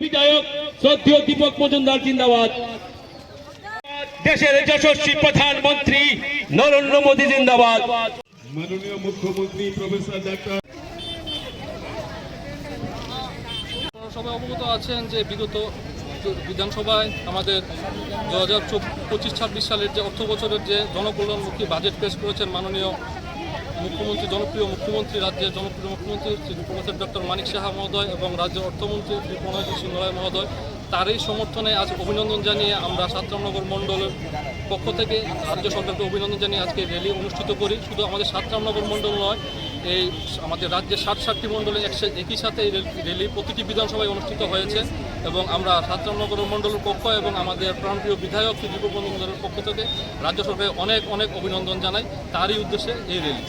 বিধায়ক শ্রদ্ধেয় দীপক মজুমদার জিন্দাবাদ। দেশের যশস্বী প্রধানমন্ত্রী নরেন্দ্র মোদী জিন্দাবাদ। মাননীয় মুখ্যমন্ত্রী প্রফেসর ডাক্তার সবাই অবগত আছেন যে বিগত বিধানসভায় আমাদের দু হাজার পঁচিশ ছাব্বিশ সালের যে অর্থ বছরের যে জনকল্যাণমুখী বাজেট পেশ করেছেন মাননীয় মুখ্যমন্ত্রী, জনপ্রিয় মুখ্যমন্ত্রী, রাজ্যের জনপ্রিয় মুখ্যমন্ত্রী শ্রী প্রফেসর ডক্টর মানিক সাহা মহোদয় এবং রাজ্যের অর্থমন্ত্রী শ্রী প্রণয় সিং রায় মহোদয়। তারই সমর্থনে আজ অভিনন্দন জানিয়ে আমরা সাতরামনগর মণ্ডলের পক্ষ থেকে রাজ্য সরকারকে অভিনন্দন জানিয়ে আজকে র্যালি অনুষ্ঠিত করি। শুধু আমাদের সাতরামনগর মণ্ডল নয়, এই আমাদের রাজ্যের ষাট ষাটটি মণ্ডলে একই সাথে এই র্যালি প্রতিটি বিধানসভায় অনুষ্ঠিত হয়েছে এবং আমরা সাতরামনগর মণ্ডলের পক্ষ এবং আমাদের প্রাণপ্রিয় বিধায়ক শ্রী দীপক পক্ষ থেকে রাজ্য সরকারের অনেক অনেক অভিনন্দন জানাই। তারই উদ্দেশ্যে এই র্যালি